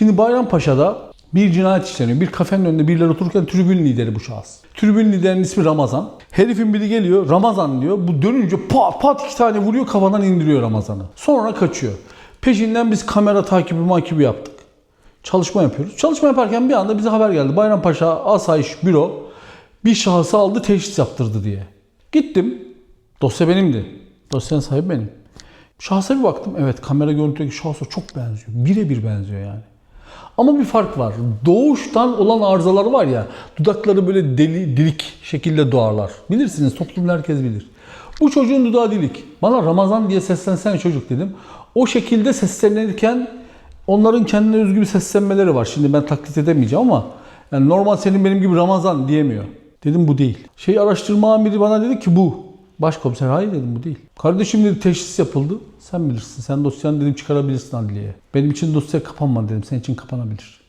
Şimdi Bayrampaşa'da bir cinayet işleniyor. Bir kafenin önünde birileri otururken tribün lideri bu şahıs. Tribün liderinin ismi Ramazan. Herifin biri geliyor Ramazan diyor. Bu dönünce pat pat iki tane vuruyor kafadan indiriyor Ramazan'ı. Sonra kaçıyor. Peşinden biz kamera takibi makibi yaptık. Çalışma yapıyoruz. Çalışma yaparken bir anda bize haber geldi. Bayrampaşa Asayiş Büro bir şahsı aldı teşhis yaptırdı diye. Gittim. Dosya benimdi. Dosyanın sahibi benim. Şahsa bir baktım. Evet kamera görüntüdeki şahsa çok benziyor. Birebir benziyor yani. Ama bir fark var. Doğuştan olan arızalar var ya, dudakları böyle deli, dilik şekilde doğarlar. Bilirsiniz, toplumda herkes bilir. Bu çocuğun dudağı dilik. Bana Ramazan diye seslensene çocuk dedim. O şekilde seslenirken onların kendine özgü bir seslenmeleri var. Şimdi ben taklit edemeyeceğim ama yani normal senin benim gibi Ramazan diyemiyor. Dedim bu değil. Şey araştırma amiri bana dedi ki bu. Başkomiser hayır dedim bu değil. Kardeşim dedi teşhis yapıldı. Sen bilirsin. Sen dosyanı dedim çıkarabilirsin adliyeye. Benim için dosya kapanmadı dedim. Senin için kapanabilir.